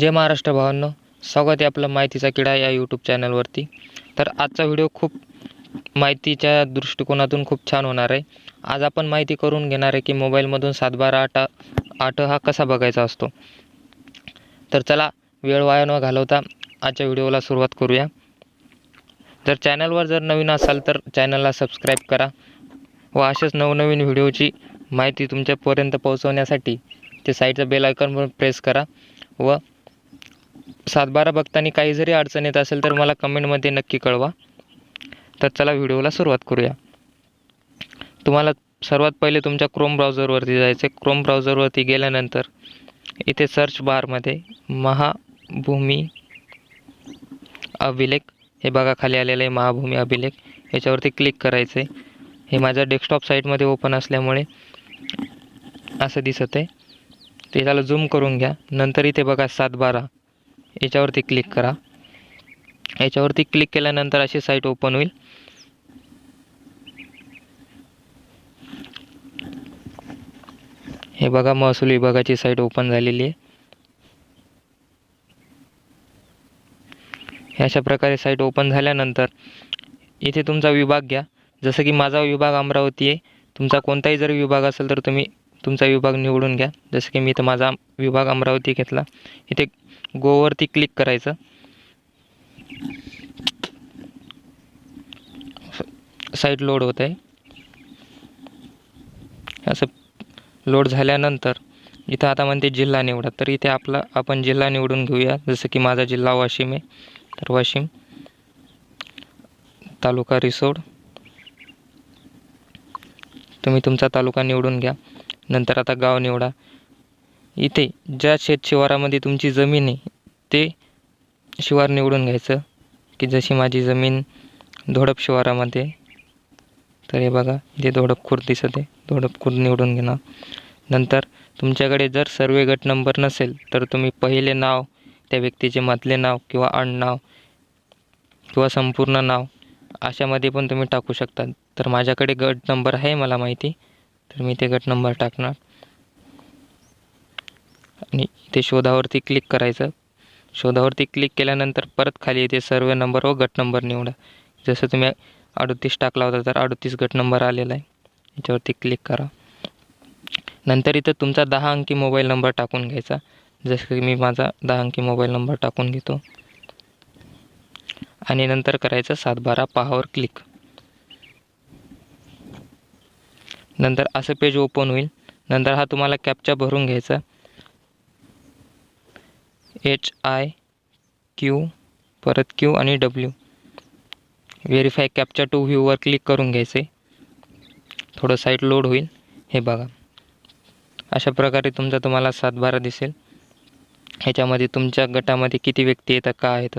जय महाराष्ट्र भावांनो. स्वागत आहे आपलं माहितीचा किडा या यूट्यूब चॅनलवरती तर आजचा व्हिडिओ खूप माहितीच्या दृष्टिकोनातून खूप छान होणार आहे. आज आपण माहिती करून घेणार आहे की मोबाईलमधून सातबारा आठ आठ हा कसा बघायचा असतो. तर चला वेळ वाया न घालवता आजच्या व्हिडिओला सुरुवात करूया. जर चॅनलवर जर नवीन असाल तर चॅनलला सबस्क्राईब करा व असेच नवनवीन व्हिडिओची माहिती तुमच्यापर्यंत पोहोचवण्यासाठी ते साईडचं बेल आयकॉन पण प्रेस करा व सातबारा बघताना काही जरी अडचण येत असेल तर मला कमेंटमध्ये नक्की कळवा. तर चला व्हिडिओला सुरुवात करूया. तुम्हाला सर्वात पहिले तुमच्या क्रोम ब्राउझरवरती जायचं आहे क्रोम ब्राउझरवरती गेल्यानंतर इथे सर्च बारमध्ये महाभूमी अभिलेख हे बघा खाली आलेलं आहे महाभूमी अभिलेख. याच्यावरती क्लिक करायचं आहे हे माझ्या डेस्कटॉप साईटमध्ये ओपन असल्यामुळे असं दिसत आहे ते त्याला झूम करून घ्या. नंतर इथे बघा सात बारा याच्यावरती क्लिक करा. याच्यावरती क्लिक केल्यानंतर अशी साईट ओपन होईल. हे बघा महसूल विभागाची साईट ओपन झालेली आहे. अशा प्रकारे साईट ओपन झाल्यानंतर इथे तुमचा विभाग घ्या. जसं की माझा विभाग अमरावती आहे. तुमचा कोणताही जर विभाग असेल तर तुम्ही तुमचा विभाग निवडून घ्या. जसं की मी तर माझा विभाग अमरावती घेतला. इथे गोवरती क्लिक करायचं. साईट लोड होत आहे. असं लोड झाल्यानंतर इथं आता म्हणते जिल्हा निवडा. तर इथे आपला आपण जिल्हा निवडून घेऊया. जसं की माझा जिल्हा वाशिम आहे. तर वाशिम तालुका रिसोड. तुम्ही तुमचा तालुका निवडून घ्या. नंतर आता गाव निवडा. इथे ज्या शेत शिवारामध्ये तुमची जमीन आहे ते शिवार निवडून घ्यायचं. की जशी माझी जमीन धोडप शिवारामध्ये तर हे बघा इथे धोडप दिसत आहे. धोडप निवडून घेणार. नंतर तुमच्याकडे जर सर्वे गट नंबर नसेल तर तुम्ही पहिले नाव त्या व्यक्तीचे मधले नाव किंवा आडनाव किंवा संपूर्ण नाव अशामध्ये पण तुम्ही टाकू शकता. तर माझ्याकडे गट नंबर आहे मला माहिती. तर मी ते गट नंबर टाकणार. आणि इथे शोधावरती क्लिक करायचं. शोधावरती क्लिक केल्यानंतर परत खाली येते सर्व नंबर व गट नंबर निवडा. जसं तुम्ही अडतीस टाकला होता तर अडतीस गट नंबर आलेला आहे. याच्यावरती क्लिक करा. नंतर इथं तुमचा दहा अंकी मोबाईल नंबर टाकून घ्यायचा. जसं की मी माझा दहा अंकी मोबाईल नंबर टाकून घेतो. आणि नंतर करायचं सात बारा पहावर क्लिक नंतर असं पेज ओपन होईल. नंतर हा तुम्हाला कॅपचा भरून घ्यायचा. एच आय क्यू परत क्यू आणि डब्ल्यू व्हेरीफाय कॅपच्या टू व्ह्यूवर क्लिक करून घ्यायचे. थोडं साईट लोड होईल. हे बघा. अशा प्रकारे तुमचा तुम्हाला सातबारा दिसेल. ह्याच्यामध्ये तुमच्या गटामध्ये किती व्यक्ती येतात का आहेत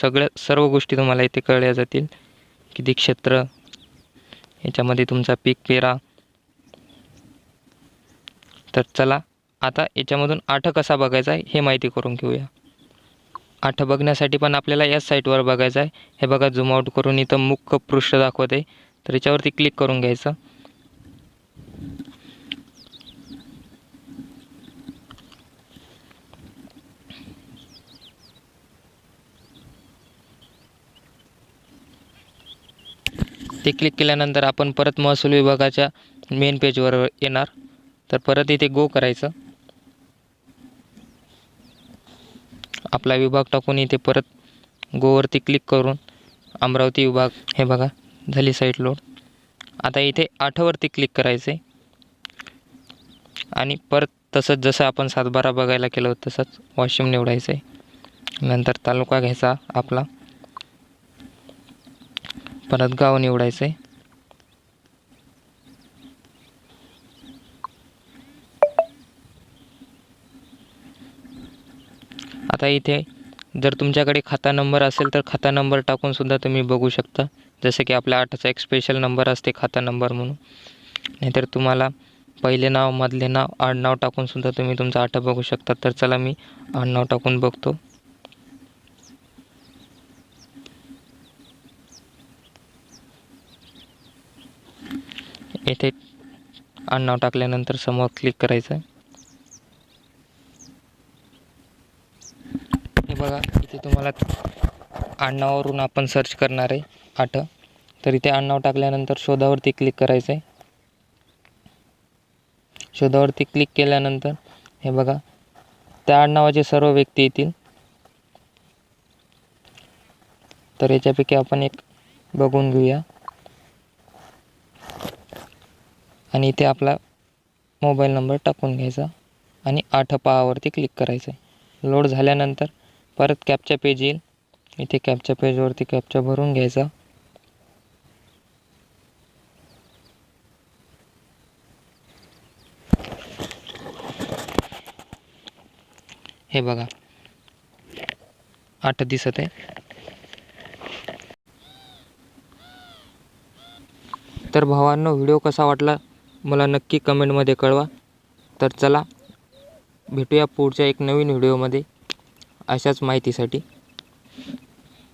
सगळं सर्व गोष्टी तुम्हाला इथे कळल्या जातील. किती क्षेत्र याच्यामध्ये तुमचा पीक पेरा तर चला आता याच्यामधून आठ कसा बघायचा आहे हे माहिती करून घेऊया. आठ बघण्यासाठी पण आपल्याला याच साईटवर बघायचं आहे. हे बघा झूम करून इथं मुख्य पृष्ठ दाखवत आहे तर याच्यावरती क्लिक करून घ्यायचं. ते क्लिक केल्यानंतर आपण परत महसूल विभागाच्या मेन पेजवर येणार. तर परत इथे गो करायचं. आपला विभाग टाकून इथे परत गोवरती क्लिक करून अमरावती विभाग हे बघा झाली साईट लोड आता इथे आठवरती क्लिक करायचं. आहे आणि परत तसंच जसं आपण सातबारा बघायला केलं होतं तसंच वाशिम निवडायचं आहे नंतर तालुका घ्यायचा आपला. परत गाव निवडायचं आहे आता इथे जर तुमच्याकडे खाता नंबर असेल तर खाता नंबर टाकून सुद्धा तुम्ही बघू शकता. जसं की आपल्या आठाचा एक स्पेशल नंबर असते खाता नंबर म्हणून. नाहीतर तुम्हाला पहिले नाव मधले नाव आडनाव टाकून सुद्धा तुम्ही तुमचा आठा बघू शकता. तर चला मी आडनाव टाकून बघतो. येथे आडनाव टाकल्यानंतर समोर क्लिक करायचं आहे बघा इथे तुम्हाला आडनावावरून आपण सर्च करणार आहे आठ. तर इथे आडनाव टाकल्यानंतर शोधावरती क्लिक करायचं आहे. शोधावरती क्लिक केल्यानंतर हे बघा त्या आडनावाचे सर्व व्यक्ती येतील. तर याच्यापैकी आपण एक बघून घेऊया. आणि इथे आपला मोबाईल नंबर टाकून घ्यायचा आणि आठ पहावरती क्लिक करायचं आहे. लोड झाल्यानंतर परत कॅपच्या पेज येईल. इथे कॅपच्या पेजवरती कॅपच्या भरून घ्यायचा. हे बघा. आठ दिसत आहे. तर भावांनो व्हिडिओ कसा वाटला मला नक्की कमेंटमध्ये कळवा. तर चला भेटूया पुढच्या एक नवीन व्हिडिओमध्ये अशाच माहितीसाठी